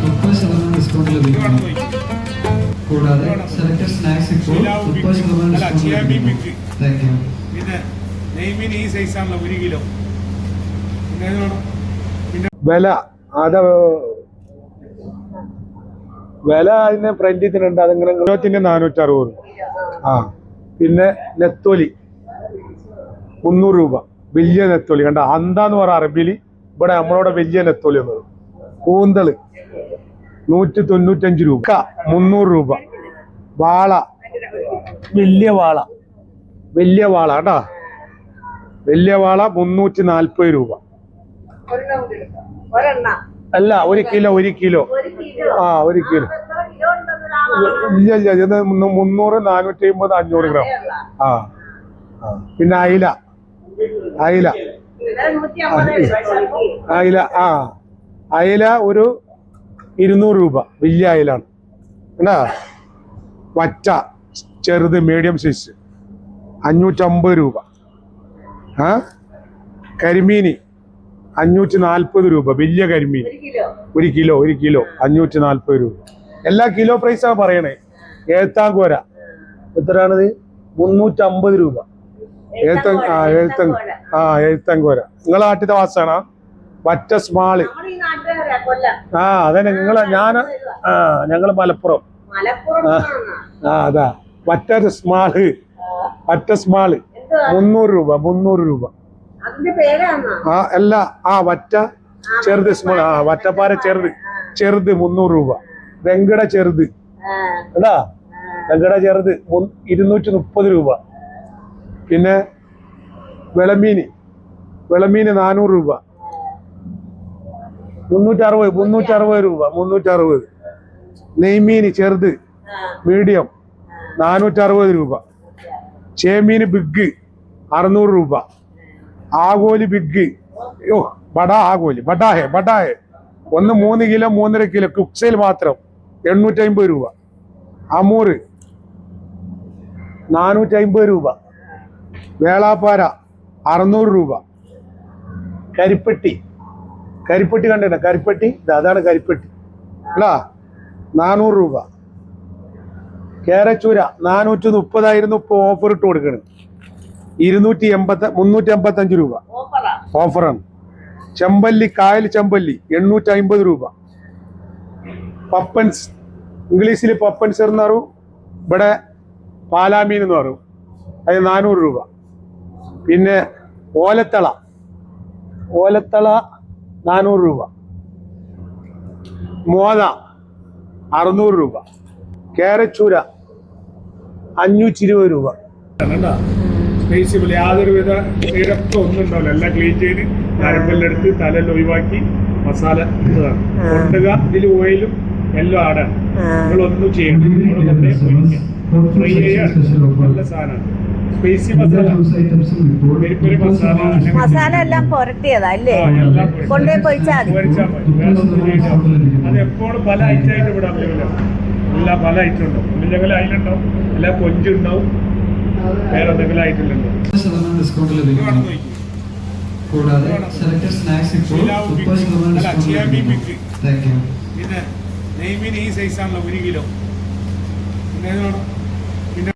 മുപ്പത് ശതമാനം ഡിസ്കൗണ്ട് ലഭിക്കുന്നു. കൂടാതെ സെലക്ടഡ് സ്നാക്സ് ഇപ്പോൾ മുപ്പത് ശതമാനം അല്ല, ഡിസ്കൗണ്ട് ചിയാ ലഭിക്കുന്നു. താങ്ക് യു പിന്നെ നെയ്മീൻ ഈ സൈസാണല്ലോ ഒരു കിലോ. പിന്നെ വില അത് വില അതിന് ഫ്രണ്ടിത്തിനുണ്ട് അതിങ്ങനെ ഇരുപത്തിന്റെ നാനൂറ്റി അറുപത് ആ പിന്നെ നെത്തോലി. മുന്നൂറ് രൂപ. വലിയ നെത്തോലി. കണ്ട? അന്താന്ന് പറ അറബിയിൽ. ഇവിടെ നമ്മളോട് വലിയ നെത്തോലി വന്നത് കൂന്തൾ. നൂറ്റി തൊണ്ണൂറ്റഞ്ച് രൂപ മുന്നൂറ് രൂപ. വാള. വലിയ വാള. വലിയ വാള കേട്ടാ. വലിയ വാള മുന്നൂറ്റി നാൽപ്പത് രൂപ. അല്ല ഒരു കിലോ ഒരു കിലോ. ആ ഒരു കിലോ. ഇല്ല ഇല്ല ഇത് മുന്നൂറ് നാനൂറ്റി അമ്പത് അഞ്ഞൂറ് ഗ്രാം. ആ. പിന്നെ അയില. അയില. അയില ആ. അയില ഒരു ഇരുന്നൂറ് രൂപ. വലിയ അയിലാണ്. എന്നാ വറ്റ. ചെറുത് മീഡിയം സൈസ് അഞ്ഞൂറ്റമ്പത് രൂപ. ആ? കരിമീനി. അഞ്ഞൂറ്റി നാൽപ്പത് രൂപ. വലിയ കരിമീൻ ഒരു കിലോ. ഒരു കിലോ അഞ്ഞൂറ്റി നാൽപ്പത് രൂപ. എല്ലാ കിലോ പ്രൈസാണ് പറയണേ. ഏത്താങ്കോര. എത്രയാണിത്? മുന്നൂറ്റമ്പത് രൂപ. ഏത്ത ആ എഴുത്ത ആ എഴുത്തങ്കോര. നിങ്ങൾ നാട്ടിലെ വാസാണ്? വറ്റ സ്മാൾ. ആ അതന്നെ. നിങ്ങളെ ഞാൻ ആ ഞങ്ങൾ മലപ്പുറം. ആ അതാ. വറ്റ സ്മാൾ. വറ്റ സ്മാൾ. മുന്നൂറ് രൂപ മുന്നൂറ് രൂപ. ആ അല്ല ആ വറ്റ ചെറുത് സ്മാൾ ആ വറ്റപ്പാര ചെറുത്. ചെറുത് മുന്നൂറ് രൂപ. വെങ്കട ചെറുത്. എടാ വെങ്കട ചെറുത് ഇരുന്നൂറ്റി മുപ്പത് രൂപ. പിന്നെ വിളമീന്. വിളമീന് നാനൂറ് രൂപ. മുന്നൂറ്ററുപത് മുന്നൂറ്ററുപത് രൂപ മുന്നൂറ്ററുപത്. നെയ്മീന് ചെറുത് മീഡിയം നാനൂറ്ററുപത് രൂപ. ചേമീന് ബിഗ് അറുന്നൂറ് രൂപ. ആഗോലി ബിഗ് ഓ ബടാ ആഗോലി ബഡാഹെ ബഡാഹെ ഒന്ന് മൂന്ന് കിലോ മൂന്നര കിലോ കുക്സയിൽ മാത്രം എണ്ണൂറ്റി അമ്പത് രൂപ. അമൂറ് നാനൂറ്റി അമ്പത് രൂപ. വേളാപ്പാര അറുന്നൂറ് രൂപ. കരിപ്പെട്ടി. കരിപ്പെട്ടി കണ്ടിട്ട് കരിപ്പെട്ടി? അതാണ് കരിപ്പെട്ടി. അല്ലാ നാനൂറ് രൂപ. കേരച്ചൂര നാനൂറ്റി മുപ്പതായിരുന്നു ഇപ്പോൾ ഓഫർ ഇട്ട് കൊടുക്കണത് ഇരുന്നൂറ്റി എൺപത്തി മുന്നൂറ്റി എൺപത്തഞ്ച് രൂപ ഓഫറാ ഓഫറാണ്. ചെമ്പല്ലി കായൽ ചെമ്പല്ലി എണ്ണൂറ്റി അമ്പത് രൂപ. പപ്പൻസ് ഇംഗ്ലീഷിൽ പപ്പൻസ് എന്ന് പറയും. ഇവിടെ പാലാമീൻ എന്ന് പറയും. അത് നാനൂറ് രൂപ. പിന്നെ ഓലത്തള. ഓലത്തള നാനൂറ് രൂപ. മോത അറുന്നൂറ് രൂപ. കേരച്ചൂര അഞ്ഞൂറ്റി ഇരുപത് രൂപ. കണ്ടാ? സ്പേസിബിൾ യാതൊരുവിധ ഇഴപ്പം ഒന്നും ഉണ്ടാവില്ല. എല്ലാം ക്ലീൻ ചെയ്ത് നരമ്പെല്ലാം എടുത്ത് തലയിൽ ഒഴിവാക്കി മസാല ഇട്ടതാണ് കൊണ്ടുക ഇതിൽ ഓയിലും എല്ലാം ആടാണ് നിങ്ങളൊന്നും ചെയ്യണം നിങ്ങൾ ഒന്നും പൊരിക്കുക ഫ്രൈ ചെയ്യാൻ നല്ല സാധനമാണ് സ്പൈസി മസാല മസാല മസാല എല്ലാം പുരട്ടിയതാ അല്ലേ? കൊണ്ടുപോയി ചെയ്യണ്ട. അത് എപ്പോഴും പല ഐറ്റം ആയിട്ട് ഇവിടെ അവൈലബിൾ ആണ്. പല ഐറ്റം ഉണ്ടാവും. എന്തെങ്കിലും അതിലുണ്ടാവും? എല്ലാം കൊഞ്ചുണ്ടാവും വേറെ എന്തെങ്കിലും ഐറ്റത്തിലുണ്ടാവും മുപ്പത് ഡിസ്കൗണ്ട് ലഭിക്കുന്നു കൂടാതെ സെലക്ടഡ് സ്നാക്സ് ഇപ്പോൾ മുപ്പത് ശതമാനം ഡിസ്കൗണ്ട് ചിയാ താങ്ക് യു പിന്നെ നെയ്മീൻ ഈ സൈസാണല്ലോ ഒരു കിലോ പിന്നെ